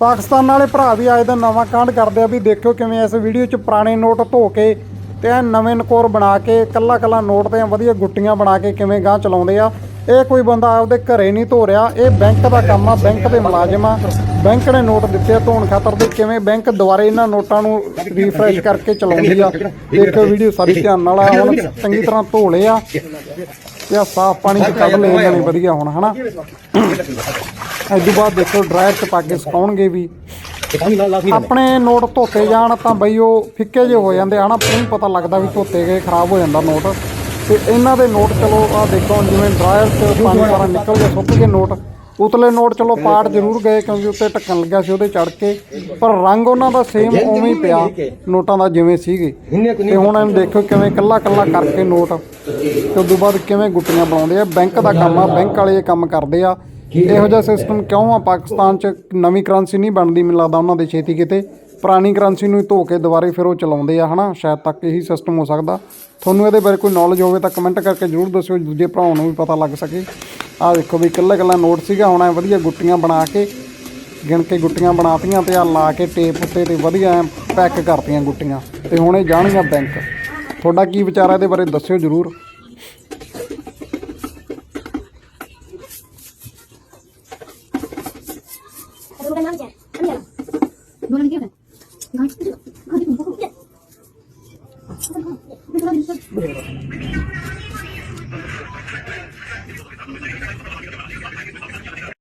ਪਾਕਿਸਤਾਨ ਵਾਲੇ ਭਰਾ ਵੀ ਅੱਜ ਦਾ ਨਵਾਂ ਕਾਂਡ ਕਰਦੇ ਆ ਵੀ ਦੇਖਿਓ ਕਿਵੇਂ ਇਸ ਵੀਡੀਓ 'ਚ ਪੁਰਾਣੇ ਨੋਟ ਧੋ ਕੇ ਤੇ ਐਨ ਨਵੇਂ ਨਕੋਰ ਬਣਾ ਕੇ ਕੱਲਾ ਕੱਲਾ ਨੋਟ ਤੇ ਵਧੀਆ ਗੁੱਟੀਆਂ ਬਣਾ ਕੇ ਕਿਵੇਂ ਗਾਂ ਚਲਾਉਂਦੇ ਆ। ਇਹ ਕੋਈ ਬੰਦਾ ਆਪਦੇ ਘਰੇ ਨਹੀਂ ਧੋ ਰਿਹਾ, ਇਹ ਬੈਂਕ ਦਾ ਕੰਮ ਆ, ਬੈਂਕ ਦੇ ਮੁਲਾਜ਼ਮ ਆ। ਬੈਂਕ ਨੇ ਨੋਟ ਦਿੱਤੇ ਆ ਧੋਣ ਖਾਤਰ ਦੇ ਕਿਵੇਂ ਬੈਂਕ ਦੁਬਾਰੇ ਇਹਨਾਂ ਨੋਟਾਂ ਨੂੰ ਰੀਫਰੈਸ਼ ਕਰਕੇ ਚਲਾਉਂਦੀ ਆ। ਦੇਖਿਓ ਵੀਡੀਓ ਸਾਰੀ ਧਿਆਨ ਨਾਲ ਆ, ਹੁਣ ਚੰਗੀ ਤਰ੍ਹਾਂ ਧੋ ਲਏ ਆ। ਤੇ ਆ ਸਾਫ਼ ਪਾਣੀ ਚ ਕੱਢ ਲਏ ਇਹਨਾਂ ਨੇ, ਵਧੀਆ ਹੁਣ, ਹਨਾ? ਇਸ ਤੋਂ ਬਾਅਦ ਦੇਖੋ, ਡਰਾਇਰ ਚ ਪਾ ਕੇ ਸੁਕਾਉਣਗੇ ਵੀ। ਆਪਣੇ ਨੋਟ ਧੋਤੇ ਜਾਣ ਤਾਂ ਬਈ ਉਹ ਫਿੱਕੇ ਜਿਹੇ ਹੋ ਜਾਂਦੇ, ਹਨਾ? ਨਹੀਂ ਪਤਾ ਲੱਗਦਾ ਵੀ ਧੋਤੇ ਗਏ, ਖਰਾਬ ਹੋ ਜਾਂਦਾ ਨੋਟ। ਤੇ ਇਹਨਾਂ ਦੇ ਨੋਟ, ਚਲੋ ਆ ਦੇਖੋ ਜਿਵੇਂ ਡਰਾਇਰ ਚ ਪਾਣੀ ਸਾਰਾ ਨਿਕਲ ਗਿਆ, ਸੁੱਕ ਗਏ ਨੋਟ। ਉਤਲੇ ਨੋਟ ਚਲੋ ਪਾੜ ਜ਼ਰੂਰ ਗਏ ਕਿਉਂਕਿ ਉੱਤੇ ਢੱਕਣ ਲੱਗਿਆ ਸੀ ਉਹਦੇ ਚੜ ਕੇ। ਪਰ ਰੰਗ ਉਹਨਾਂ ਦਾ ਸੇਮ ਉਵੇਂ ਹੀ ਪਿਆ ਨੋਟਾਂ ਦਾ ਜਿਵੇਂ ਸੀਗੇ। ਤੇ ਹੁਣ ਇਹਨੂੰ ਦੇਖੋ ਕਿਵੇਂ ਕੱਲਾ ਕੱਲਾ ਕਰਕੇ ਨੋਟ। ਤੇ ਉਦੋਂ ਬਾਅਦ ਕਿਵੇਂ ਗੁੱਟੀਆਂ ਬਣਾਉਂਦੇ ਆ। ਬੈਂਕ ਦਾ ਕੰਮ ਆ ਬੈਂਕ ਵਾਲੇ ਇਹ ਕੰਮ ਕਰਦੇ ਆ। ਇਹੋ ਜਿਹਾ ਸਿਸਟਮ ਕਿਉਂ ਆ? ਪਾਕਿਸਤਾਨ 'ਚ ਨਵੀਂ ਕਰੰਸੀ ਨਹੀਂ ਬਣਦੀ ਮੈਨੂੰ ਲੱਗਦਾ ਉਹਨਾਂ ਦੇ ਛੇਤੀ ਕਿਤੇ। ਪੁਰਾਣੀ ਕਰੰਸੀ ਨੂੰ ਧੋ ਕੇ ਦੁਬਾਰੇ ਫਿਰ ਉਹ ਚਲਾਉਂਦੇ ਆ ਹਨਾ? ਸ਼ਾਇਦ ਤੱਕ ਇਹੀ ਸਿਸਟਮ ਹੋ ਸਕਦਾ। ਤੁਹਾਨੂੰ ਇਹਦੇ ਬਾਰੇ ਕੋਈ ਨੌਲੇਜ ਹੋਵੇ ਤਾਂ ਕਮੈਂਟ ਕਰਕੇ ਜਰੂਰ ਦੱਸਿਓ ਦੂਜੇ ਭਰਾਵਾਂ ਨੂੰ ਵੀ ਪਤਾ ਲੱਗ ਸਕੇ। ਆਹ ਦੇਖੋ ਵੀ ਇਕੱਲਾ ਇਕੱਲਾ ਨੋਟ ਸੀਗਾ, ਹੁਣ ਐ ਵਧੀਆ ਗੁੱਟੀਆਂ ਬਣਾ ਕੇ, ਗਿਣ ਕੇ ਗੁੱਟੀਆਂ ਬਣਾਤੀਆਂ ਤੇ ਆ ਲਾ ਕੇ ਟੇਪ ਉੱਤੇ ਤੇ ਵਧੀਆ ਐ ਪੈਕ ਕਰਤੀਆਂ ਗੁੱਟੀਆਂ ਤੇ ਹੁਣ ਇਹ ਜਾਣਗੀਆਂ ਬੈਂਕ। ਤੁਹਾਡਾ ਕੀ ਵਿਚਾਰ ਹੈ ਇਹਦੇ ਬਾਰੇ ਦੱਸਿਓ ਜਰੂਰ। 何が起きてるかわからない。